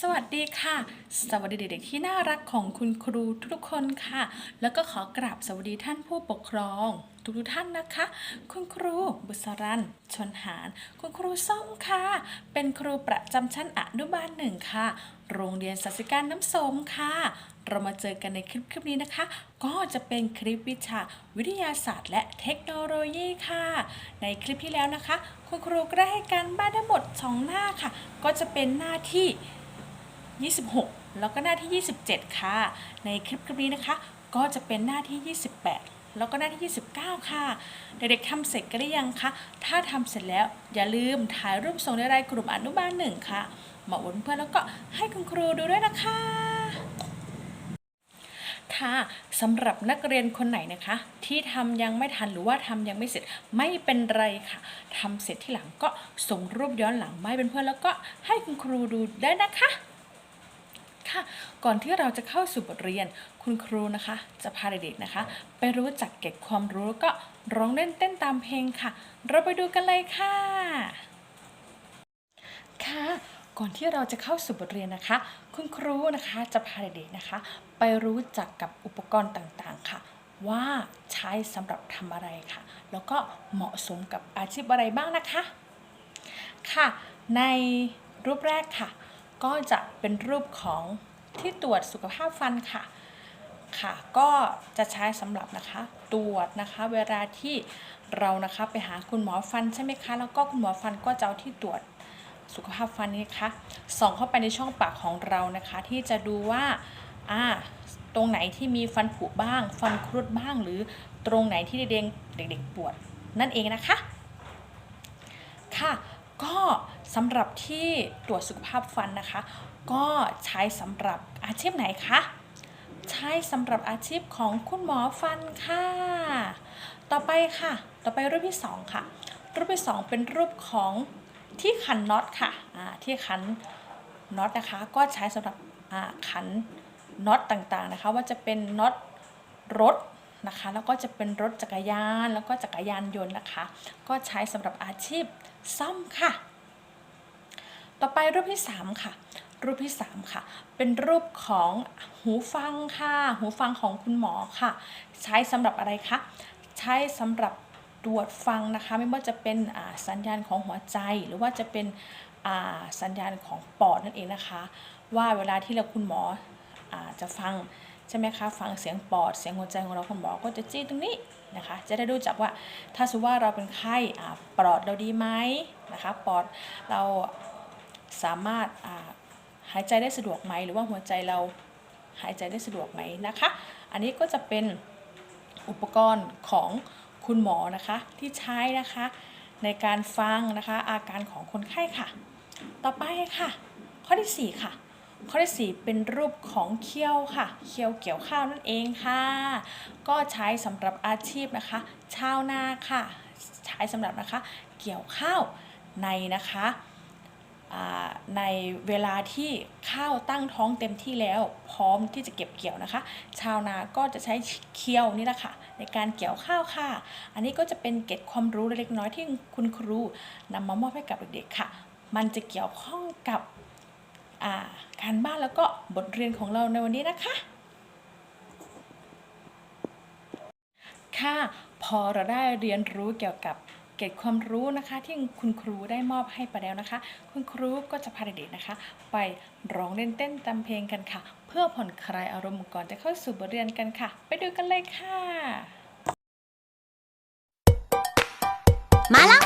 สวัสดีค่ะ สวัสดีเด็กๆที่น่ารักของคุณครูทุกๆคนค่ะ แล้วก็ขอกราบสวัสดีท่านผู้ปกครอง ทุกๆท่านนะคะ คุณครูบุษรันชนหารคุณครูส้มค่ะ เป็นครูประจำชั้นอนุบาลหนึ่งค่ะ โรงเรียนสัสิการน้ำสมค่ะ เรามาเจอกันในคลิปคลิปนี้นะคะ ก็จะเป็นคลิปวิชาวิทยาศาสตร์ และเทคโนโลยีค่ะ ในคลิปที่แล้วนะคะ คุณครูก็ได้ให้การบ้านทั้งหมด 2 หน้าค่ะ ก็จะเป็นหน้าที่ 26 แล้วก็หน้าที่ 27 ค่ะ ในคลิปคลิปนี้นะคะ ก็จะเป็นหน้าที่ 28 แล้วก็หน้าที่ 29 ค่ะ เด็กๆทำเสร็จกันหรือยังคะ ถ้าทำเสร็จแล้วอย่าลืมถ่ายรูปส่งในรายกลุ่มอนุบาลหนึ่งค่ะ มาอวดเพื่อนแล้วก็ให้คุณครูดูด้วยนะคะค่ะสำหรับนักเรียนคนไหนนะคะ ที่ทำยังไม่ทันหรือว่าทำยังไม่เสร็จไม่เป็นไรค่ะทำเสร็จที่หลังก็ส่งรูปย้อนหลังมาให้เพื่อนๆแล้วก็ให้คุณครูดูได้นะคะ ค่ะ ก่อนที่เราจะเข้าสู่บทเรียน คุณครูนะคะ จะพาเด็กๆนะคะ ไปรู้จักเก็บความรู้แล้วก็ร้องเล่นเต้นตามเพลงค่ะ เราไปดูกันเลยค่ะ ค่ะ ก่อนที่เราจะเข้าสู่บทเรียนนะคะ คุณครูนะคะจะพาเด็กๆนะคะ ไปรู้จักกับอุปกรณ์ต่างๆค่ะ ว่าใช้สำหรับทำอะไรค่ะ แล้วก็เหมาะสมกับอาชีพอะไรบ้างนะคะ ค่ะ ในรูปแรกค่ะ ก็จะเป็นรูปของที่ตรวจสุขภาพฟันค่ะค่ะ ก็จะใช้สำหรับนะคะตรวจนะคะเวลาที่เรานะคะไปหาคุณหมอฟันใช่ไหมคะ แล้วก็คุณหมอฟันก็จะเอาที่ตรวจสุขภาพฟันนี้นะคะส่องเข้าไปในช่องปากของเรานะคะ ที่จะดูว่าอ่าตรงไหนที่มีฟันผุบ้าง ฟันครุดบ้าง หรือตรงไหนที่เด็กเด็กๆปวดนั่นเองนะคะ ค่ะ ก็ สำหรับที่ตรวจสุขภาพฟันนะคะ ก็ใช้สำหรับอาชีพไหนคะใช้สำหรับอาชีพของคุณหมอฟันค่ะ ต่อไปค่ะ ต่อไปรูปที่สองค่ะ รูปที่สองเป็นรูปของที่ขันน็อตค่ะที่ขันน็อตนะคะ ก็ใช้สำหรับขันน็อตต่างๆนะคะ ว่าจะเป็นน็อตรถนะคะ แล้วก็จะเป็นรถจักรยาน แล้วก็จักรยานยนต์นะคะ ก็ใช้สำหรับอาชีพซ่อมค่ะ ต่อไปรูปที่ 3 ค่ะ รูปที่ 3 ค่ะ เป็นรูปของหูฟังค่ะ หูฟังของคุณหมอค่ะ ใช้สำหรับอะไรคะ ใช้สำหรับตรวจฟังนะคะ ไม่ว่าจะเป็นสัญญาณของหัวใจหรือว่าจะเป็นสัญญาณของปอดนั่นเองนะคะ ว่าเวลาที่เราคุณหมออจะฟังใช่ไหมคะ ฟังเสียงปอด เสียงหัวใจของเราคุณหมอก็จะจี้ตรงนี้นะคะ จะได้รู้จักว่าถ้าสมมติว่าเราเป็นไข้ปอดเราดีไหมนะคะ ปอดเรา สามารถอ่าหายใจได้สะดวกไหม หรือว่าหัวใจเราหายใจได้สะดวกไหมนะคะ อันนี้ก็จะเป็นอุปกรณ์ของคุณหมอนะคะที่ใช้นะคะในการฟังนะคะอาการของคนไข้ค่ะ ต่อไปค่ะ ข้อที่ 4 ค่ะ ข้อที่ 4 เป็นรูปของเคี้ยวค่ะ เคี้ยวเกี่ยวข้าวนั่นเองค่ะ ก็ใช้สำหรับอาชีพนะคะ ชาวนาค่ะ ใช้สำหรับนะคะ เกี่ยวข้าวในนะคะ ในเวลาที่ข้าวตั้งท้องเต็มที่แล้ว พร้อมที่จะเก็บเกี่ยวนะคะ ชาวนาก็จะใช้เคี้ยวนี่แหละค่ะในการเกี่ยวข้าวค่ะ อันนี้ก็จะเป็นเกร็ดความรู้เล็กน้อยที่คุณครูนำมามอบให้กับเด็กๆค่ะ มันจะเกี่ยวข้องกับาการบ้านแล้วก็บทเรียนของเราในวันนี้นะคะ ค่ะพอเราได้เรียนรู้เกี่ยวกับ เกร็ดความรู้นะคะ ที่คุณครูได้มอบให้ไปแล้วนะคะ คุณครูก็จะพาเด็กๆนะคะ ไปร้องเล่นเต้นตามเพลงกันค่ะ เพื่อผ่อนคลายอารมณ์ก่อนจะเข้าสู่บทเรียนกันค่ะ ไปดูกันเลยค่ะ มาแล้ว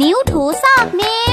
นิ้วถูซอกนิ้ว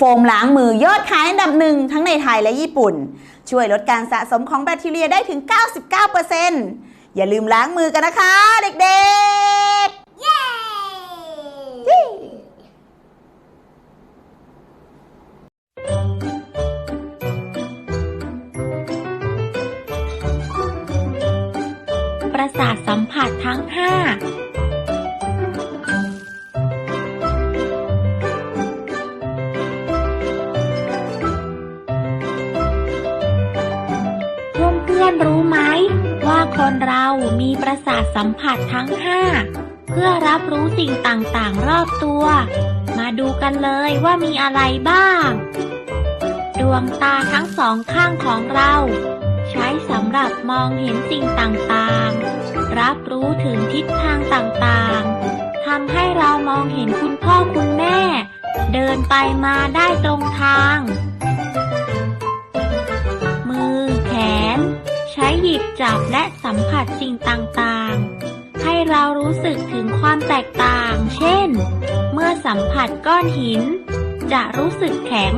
โฟมล้างมือยอดขายอันดับหนึ่งทั้งในไทยและญี่ปุ่น ช่วยลดการสะสมของแบคทีเรียได้ถึง 99%อย่าลืมล้างมือกันนะคะ เด็กๆ เย้ประสาทสัมผัสทั้ง 5 มีประสาสัมผัสทั้งห้าเพื่อรับรู้สิ่งต่างๆ รอบตัว มาดูกันเลยว่ามีอะไรบ้าง ดวงตาทั้งสองข้างของเรา ใช้สำหรับมองเห็นสิ่งต่างๆ รับรู้ถึงทิศทางต่างๆทำให้เรามองเห็นคุณพ่อคุณแม่ เดินไปมาได้ตรงทาง หยิบจับและสัมผัสสิ่งต่างๆ ให้เรารู้สึกถึงความแตกต่าง เช่น เมื่อสัมผัสก้อนหิน จะรู้สึกแข็ง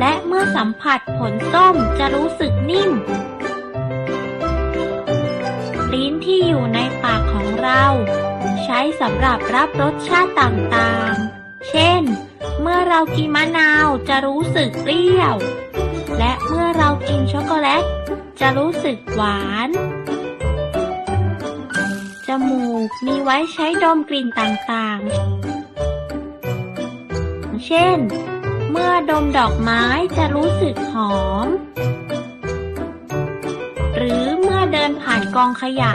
และเมื่อสัมผัสผลส้มจะรู้สึกนิ่ม ลิ้นที่อยู่ในปากของเรา ใช้สำหรับรับรสชาติต่างๆ เช่น เมื่อเรากินมะนาวจะรู้สึกเปรี้ยว และเมื่อเรากินช็อกโกแลต จะรู้สึกหวาน จมูกมีไว้ใช้ดมกลิ่นต่างๆ เช่น เมื่อดมดอกไม้จะรู้สึกหอม หรือเมื่อเดินผ่านกองขยะ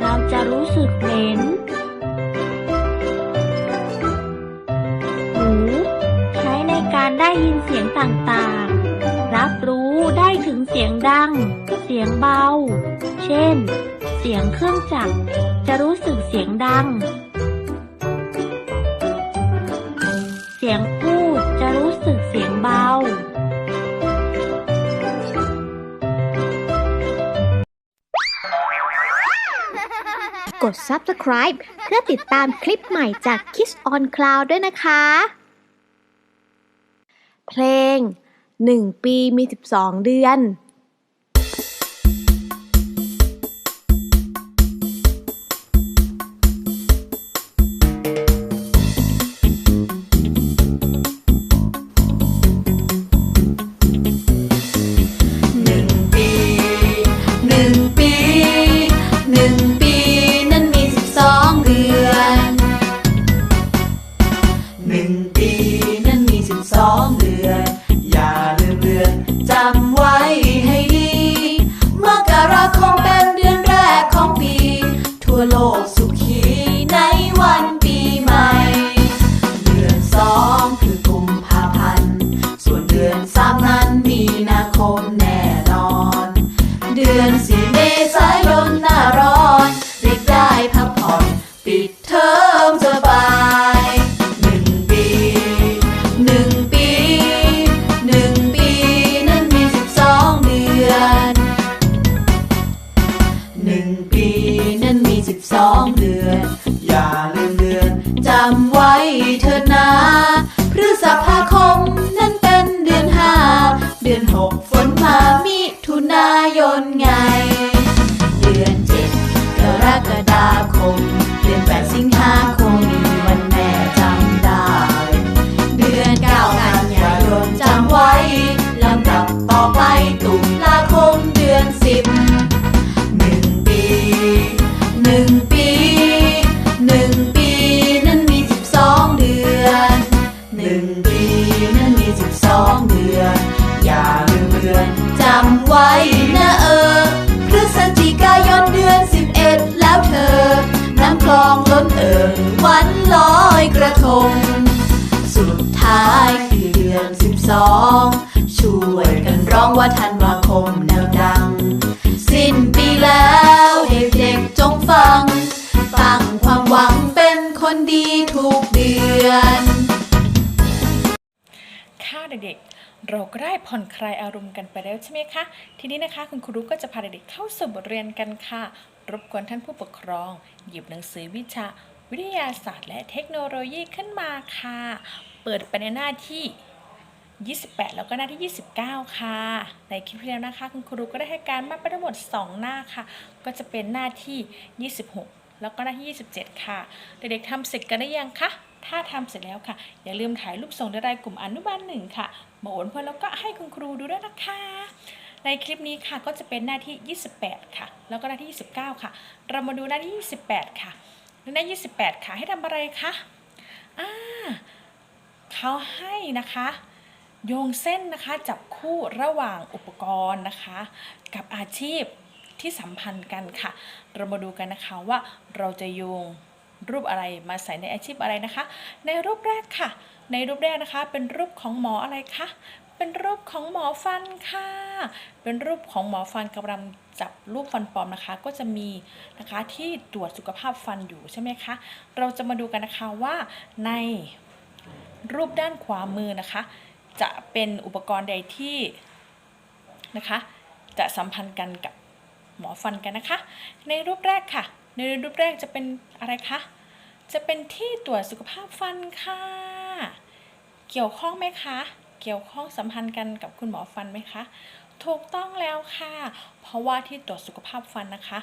เราจะรู้สึกเหม็นหูใช้ในการได้ยินเสียงต่างๆ เสียงดัง เสียงเบา เช่น เสียงเครื่องจักร จะรู้สึกเสียงดัง เสียงพูดจะรู้สึกเสียงเบา กด subscribe เพื่อติดตามคลิปใหม่จาก Kiss on Cloud ด้วยนะคะ เพลง หนึ่งปีมีสิบสองเดือน สุดท้ายคือเดือนสิบสองช่วยกันร้องว่าธันวาคมแนวดัง สิ้นปีแล้วเด็กๆจงฟัง ตั้งความหวังเป็นคนดีทุกเดือน ค่ะเด็กๆ เราก็ได้ผ่อนคลายอารมณ์กันไปแล้วใช่ไหมคะ ทีนี้นะคะคุณครูก็จะพาเด็กๆเข้าสู่บทเรียนกันค่ะ รบกวนท่านผู้ปกครอง หยิบหนังสือวิชาวิทยาศาสตร์และเทคโนโลยีขึ้นมาค่ะ เปิดไปในหน้าที่ 28 แล้วก็หน้าที่ 29 ค่ะ ในคลิปที่แล้วนะคะ คุณครูก็ได้ให้การมาไปทั้งหมด 2 หน้าค่ะ ก็จะเป็นหน้าที่ 26 แล้วก็หน้าที่ 27 ค่ะ เด็กๆทำเสร็จกันได้ยังคะถ้าทำเสร็จแล้วค่ะ อย่าลืมถ่ายรูปส่งในรายกลุ่มอนุบาลหนึ่งค่ะมาโอนเพื่อนแล้วก็ให้คุณครูดูด้วยนะคะ ในคลิปนี้ค่ะก็จะเป็นหน้าที่ 28 ค่ะ แล้วก็หน้าที่ 29 ค่ะ เรามาดูหน้าที่ 28 ค่ะหน้าที่28 ค่ะให้ทำอะไรคะอ่า เขาให้นะคะโยงเส้นนะคะจับคู่ระหว่างอุปกรณ์นะคะ กับอาชีพที่สัมพันธ์กันค่ะ เรามาดูกันนะคะว่าเราจะโยงรูปอะไรมาใส่ในอาชีพอะไรนะคะ ในรูปแรกค่ะ ในรูปแรกนะคะเป็นรูปของหมออะไรคะเป็นรูปของหมอฟันค่ะ เป็นรูปของหมอฟันกำลังจับรูปฟันปลอมนะคะ ก็จะมีนะคะที่ตรวจสุขภาพฟันอยู่ใช่ไหมคะเราจะมาดูกันนะคะว่าใน รูปด้านขวามือนะคะ จะเป็นอุปกรณ์ใดที่นะคะ จะสัมพันธ์กันกับหมอฟันกันนะคะ ในรูปแรกค่ะ ในรูปแรกจะเป็นอะไรคะ จะเป็นที่ตรวจสุขภาพฟันค่ะ เกี่ยวข้องไหมคะ เกี่ยวข้องสัมพันธ์กันกับคุณหมอฟันไหมคะ ถูกต้องแล้วค่ะ เพราะว่าที่ตรวจสุขภาพฟันนะคะ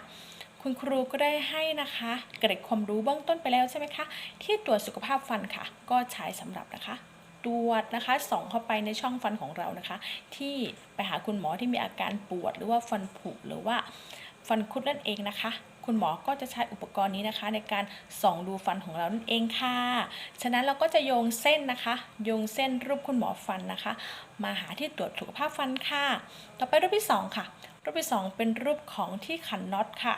คุณครูก็ได้ให้นะคะเกร็ดความรู้เบื้องต้นไปแล้วใช่ไหมคะ ที่ตรวจสุขภาพฟันค่ะ ก็ใช้สำหรับนะคะตรวจนะคะส่องเข้าไปในช่องฟันของเรานะคะ ที่ไปหาคุณหมอที่มีอาการปวด หรือว่าฟันผุหรือว่าฟันคุดนั่นเองนะคะ คุณหมอก็จะใช้อุปกรณ์นี้นะคะ ในการส่องดูฟันของเรานั่นเองค่ะ ฉะนั้นเราก็จะโยงเส้นนะคะ โยงเส้นรูปคุณหมอฟันนะคะ มาหาที่ตรวจสุขภาพฟันค่ะ ต่อไปรูปที่สองค่ะ รูปที่สองเป็นรูปของที่ขันน็อตค่ะ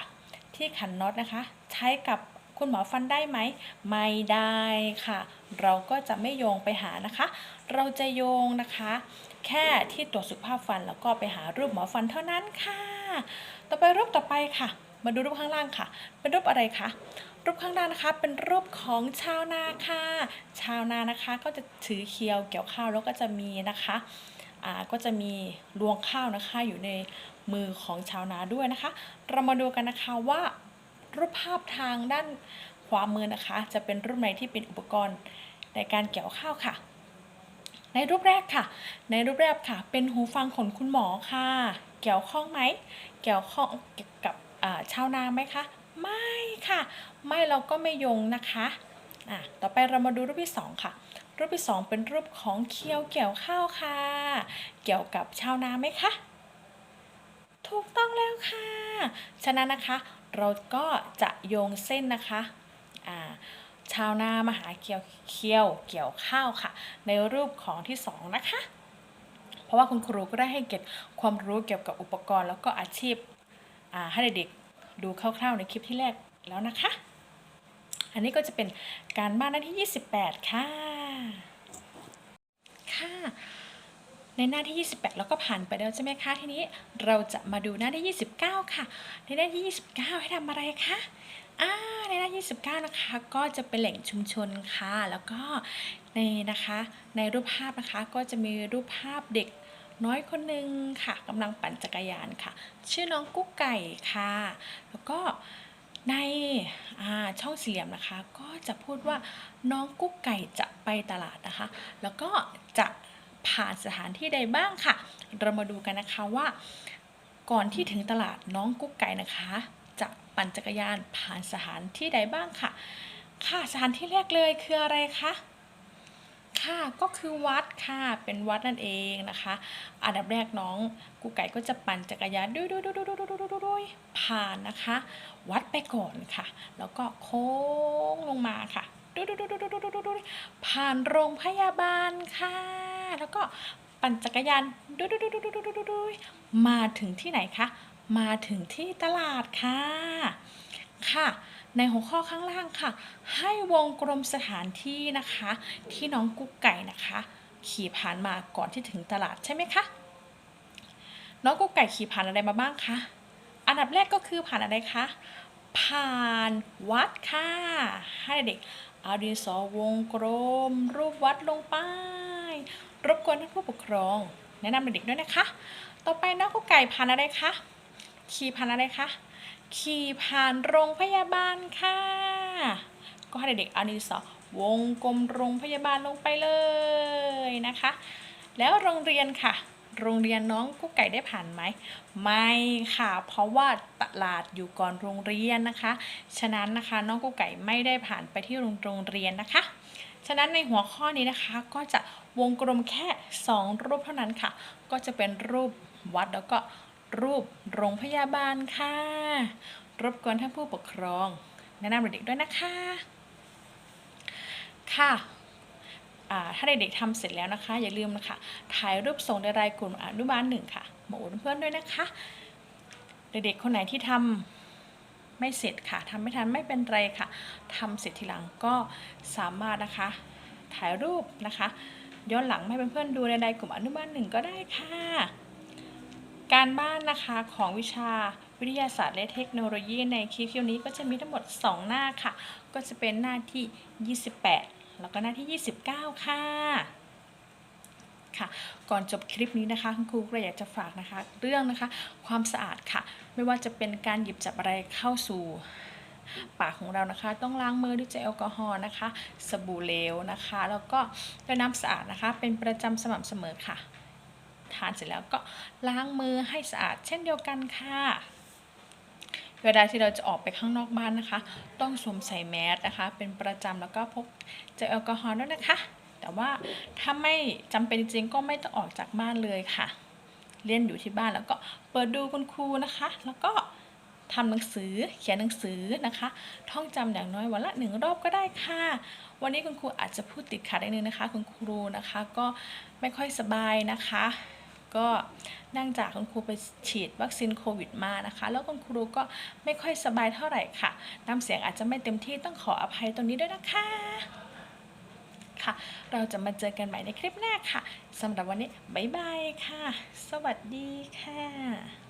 ที่ขันน็อตนะคะ ใช้กับคุณหมอฟันได้ไหม ไม่ได้ค่ะ เราก็จะไม่โยงไปหานะคะ เราจะโยงนะคะ แค่ที่ตรวจสุขภาพฟันแล้วก็ไปหารูปหมอฟันเท่านั้นค่ะ ต่อไปรูปต่อไปค่ะ มาดูรูปข้างล่างค่ะ เป็นรูปอะไรคะรูปข้างล่างนะคะเป็นรูปของชาวนาค่ะ ชาวนานะคะก็จะถือเคียวเกี่ยวข้าวแล้วก็จะมีนะคะอ่าก็จะมีรวงข้าวนะคะอยู่ใน มือของชาวนาด้วยนะคะ เรามาดูกันนะคะว่ารูปภาพทางด้านขวามือนะคะ จะเป็นรูปไหนที่เป็นอุปกรณ์ในการเกี่ยวข้าวค่ะ ในรูปแรกค่ะ ในรูปแรกค่ะ เป็นหูฟังของคุณหมอค่ะ เกี่ยวข้องไหม เกี่ยวข้องกับชาวนาไหมคะ ไม่ค่ะ ไม่เราก็ไม่ยงนะคะอะต่อไปเรามาดูรูปที่สองค่ะรูปที่สองเป็นรูปของเคียวเกี่ยวข้าวค่ะ เกี่ยวกับชาวนาไหมคะ ถูกต้องแล้วค่ะ ฉะนั้นนะคะเราก็จะโยงเส้นนะคะอ่าชาวนามาหาเกี่ยวเคียวเกี่ยวข้าวค่ะ ในรูปของที่สองนะคะ เพราะว่าคุณครูก็ได้ให้เก็บความรู้เกี่ยวกับอุปกรณ์แล้วก็อาชีพให้เด็กๆดูคร่าวๆในคลิปที่แรกแล้วนะคะ อันนี้ก็จะเป็นการบ้านหน้าที่ 28 ค่ะ ค่ะ ในหน้าที่ 28 แล้วก็ผ่านไปแล้วใช่ไหมคะ ทีนี้เราจะมาดูหน้าที่ 29 ค่ะ ในหน้าที่ 29 ให้ทำอะไรคะอ่าในหน้าที่29 นะคะ ก็จะเป็นแหล่งชุมชนค่ะ แล้วก็ในนะคะในรูปภาพนะคะก็จะมีรูปภาพเด็กน้อยคนหนึ่งค่ะกำลังปั่นจักรยานค่ะ ชื่อน้องกุ๊กไก่ค่ะ แล้วก็ในช่องสี่เหลี่ยมนะคะ ก็จะพูดว่าน้องกุ๊กไก่จะไปตลาดนะคะ แล้วก็จะ ผ่านสถานที่ใดบ้างค่ะ เรามาดูกันนะคะว่า ก่อนที่ถึงตลาดน้องกุ๊กไก่นะคะ จะปั่นจักรยานผ่านสถานที่ใดบ้างค่ะ ค่ะสถานที่แรกเลยคืออะไรคะค่ะก็คือวัดค่ะเป็นวัดนั่นเองนะคะ อันดับแรกน้องกูไก่ก็จะปั่นจักรยานดุยดุยดุยดุยดุยดุยดุยดุยดุยผ่านนะคะ วัดไปก่อนค่ะ แล้วก็โค้งลงมาค่ะดุยดุยดุยดุยดุยดุยดุยดุยผ่านโรงพยาบาลค่ะ แล้วก็ปั่นจักรยานดุยดุยดุยดุยดุยดุยดุยดุยมาถึงที่ไหนคะ มาถึงที่ตลาดค่ะ ค่ะ ในหัวข้อข้างล่างค่ะ ให้วงกลมสถานที่นะคะ ที่น้องกุ๊กไก่นะคะ ขี่ผ่านมาก่อนที่ถึงตลาดใช่ไหมคะ น้องกุ๊กไก่ขี่ผ่านอะไรมาบ้างคะ อันดับแรกก็คือผ่านอะไรคะ ผ่านวัดค่ะ ให้เด็ก เอาดินสอวงกลม รูปวัดลงไป รบกวนท่านผู้ปกครอง แนะนำเด็กๆด้วยนะคะ ต่อไปน้องกุ๊กไก่ผ่านอะไรคะ ขี่ผ่านอะไรคะ ขี่ผ่านโรงพยาบาลค่ะ ก็ให้เด็กๆเอาดินสอวงกลมโรงพยาบาลลงไปเลยนะคะ แล้วโรงเรียนค่ะ โรงเรียนน้องกุ๊กไก่ได้ผ่านไหม ไม่ค่ะ เพราะว่าตลาดอยู่ก่อนโรงเรียนนะคะ ฉะนั้นนะคะน้องกุ๊กไก่ไม่ได้ผ่านไปที่โรงงเรียนนะคะ ฉะนั้นในหัวข้อนี้นะคะก็จะวงกลมแค่ 2 รูปเท่านั้นค่ะ ก็จะเป็นรูปวัดแล้วก็รูปโรงพยาบาลค่ะ รบกวนท่านผู้ปกครอง แนะนำเด็กๆด้วยนะคะ ค่ะ ถ้าเด็กๆทำเสร็จแล้วนะคะ อย่าลืมนะคะถ่ายรูปส่งในรายกลุ่มอนุบาลหนึ่งค่ะมาอวดเพื่อนด้วยนะคะ เด็กๆคนไหนที่ทำไม่เสร็จค่ะทำไม่ทันไม่เป็นไรค่ะทำเสร็จทีหลังก็สามารถนะคะ ถ่ายรูปนะคะ ย้อนหลังให้เพื่อนๆดูในรายกลุ่มอนุบาลหนึ่งก็ได้ค่ะการบ้านนะคะของวิชาวิทยาศาสตร์และเทคโนโลยีในคลิปวิดีโอนี้ก็จะมีทั้งหมด 2 หน้าค่ะ ก็จะเป็นหน้าที่ 28 แล้วก็หน้าที่ 29 ค่ะค่ะก่อนจบคลิปนี้นะคะคุณครูก็อยากจะฝากนะคะ เรื่องนะคะความสะอาดค่ะ ไม่ว่าจะเป็นการหยิบจับอะไรเข้าสู่ปากของเรานะคะ ต้องล้างมือด้วยเจลแอลกอฮอล์นะคะ สบู่เหลวนะคะ แล้วก็ด้วยน้ำสะอาดนะคะ เป็นประจำสม่ำเสมอค่ะ ทานเสร็จแล้วก็ล้างมือให้สะอาดเช่นเดียวกันค่ะ เวลาที่เราจะออกไปข้างนอกบ้านนะคะ ต้องสวมใส่แมสนะคะ เป็นประจำแล้วก็พกเจลแอลกอฮอล์ด้วยนะคะ แต่ว่าถ้าไม่จำเป็นจริงก็ไม่ต้องออกจากบ้านเลยค่ะ เรียนอยู่ที่บ้านแล้วก็เปิดดูคุณครูนะคะ แล้วก็ทำหนังสือเขียนหนังสือนะคะ ท่องจำอย่างน้อยวันละหนึ่งรอบก็ได้ค่ะ วันนี้คุณครูอาจจะพูดติดขัดนิดนึงนะคะ คุณครูนะคะ ก็ไม่ค่อยสบายนะคะ ก็นั่งจากคุณครูไปฉีดวัคซีนโควิดมานะคะ แล้วคุณครูก็ไม่ค่อยสบายเท่าไหร่ค่ะน้ำเสียงอาจจะไม่เต็มที่ต้องขออภัยตรงนี้ด้วยนะคะค่ะ เราจะมาเจอกันใหม่ในคลิปหน้าค่ะสำหรับวันนี้ บ๊ายบายค่ะ สวัสดีค่ะ